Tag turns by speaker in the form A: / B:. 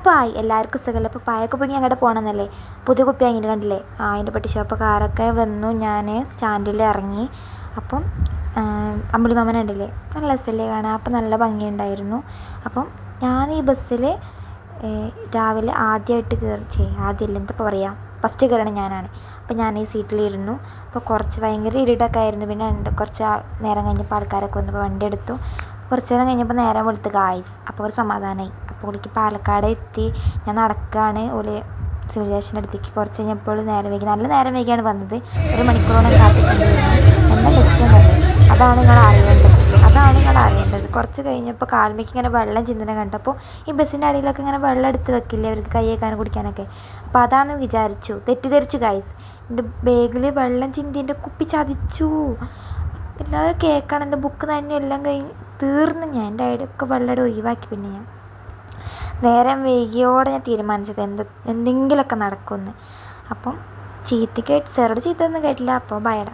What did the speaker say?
A: അപ്പോൾ ആയി എല്ലാവർക്കും സുഖമല്ല അപ്പോൾ പായൊക്കെ പൊങ്ങി അങ്ങോട്ട് പോകണമെന്നല്ലേ പുതിയ കുപ്പി അങ്ങനെ കണ്ടില്ലേ? ആ അതിന്റെ പട്ടി ഷോപ്പ് കാറൊക്കെ വന്നു. ഞാൻ സ്റ്റാൻഡിൽ ഇറങ്ങി. അപ്പം അമ്പിളി മാമൻ ഉണ്ടല്ലേ നല്ല രസമല്ലേ കാണാൻ. അപ്പം നല്ല ഭംഗിയുണ്ടായിരുന്നു. അപ്പം ഞാൻ ഈ ബസ്സിൽ രാവിലെ ആദ്യമായിട്ട് കയറി ചെയ്യും ആദ്യമല്ല എന്താ പറയുക ഫസ്റ്റ് കയറണം ഞാനാണ്. അപ്പോൾ ഞാൻ ഈ സീറ്റിലിരുന്നു. അപ്പോൾ കുറച്ച് ഭയങ്കര ഇരുട്ടൊക്കെ ആയിരുന്നു. പിന്നെ ഉണ്ട് കുറച്ച് നേരം കഴിഞ്ഞപ്പോൾ ആൾക്കാരൊക്കെ വന്നപ്പോൾ വണ്ടി എടുത്തു. കുറച്ച് നേരം കഴിഞ്ഞപ്പോൾ നേരം വെളുത്ത്. ഗായ്സ് അപ്പോൾ ഒരു സമാധാനമായി അപ്പോൾ ഓളിക്ക് പാലക്കാട് എത്തി ഞാൻ നടക്കുകയാണ് ഓൽ സിവിൽ സ്റ്റേഷന്റെ അടുത്തേക്ക് കുറച്ച് കഴിഞ്ഞപ്പോൾ നേരം വൈകി. നല്ല നേരം വൈകിയാണ് വന്നത്. ഒരു മണിക്കൂറോളം കാത്തിട്ടുണ്ടായിരുന്നു എന്താ ലക്ഷ്യം അതാണ് നിങ്ങൾ അറിയേണ്ടത്. അതാണ് നിങ്ങൾ അറിയേണ്ടത്. കുറച്ച് കഴിഞ്ഞപ്പോൾ കാൽമയ്ക്ക് ഇങ്ങനെ വെള്ളം ചിന്തന കണ്ടപ്പോൾ ഈ ബസ്സിന്റെ അടിയിലൊക്കെ ഇങ്ങനെ വെള്ളം എടുത്ത് വെക്കില്ലേ? അവർക്ക് കൈ കുടിക്കാനൊക്കെ. അപ്പോൾ അതാണ് വിചാരിച്ചു. തെറ്റിദ്ധരിച്ചു ഗൈസ് എന്റെ ബാഗിൽ വെള്ളം ചിന്തിന്റെ കുപ്പി ചതിച്ചു. എല്ലാവരും കേൾക്കണം. എന്റെ ബുക്ക് തന്നെ എല്ലാം കഴിഞ്ഞ് തീർന്നു ഞാൻ. എന്റെ ഐഡിയൊക്കെ വെള്ളം ഒഴിവാക്കി പിന്നെ ഞാൻ. നേരം വൈകിയോടെ ഞാൻ തീരുമാനിച്ചത് എന്ത് എന്തെങ്കിലുമൊക്കെ നടക്കുമെന്ന്. അപ്പം ചീത്ത കേട്ട് സാറോട് ചീത്തയൊന്നും കേട്ടില്ല. അപ്പോൾ ബയടാ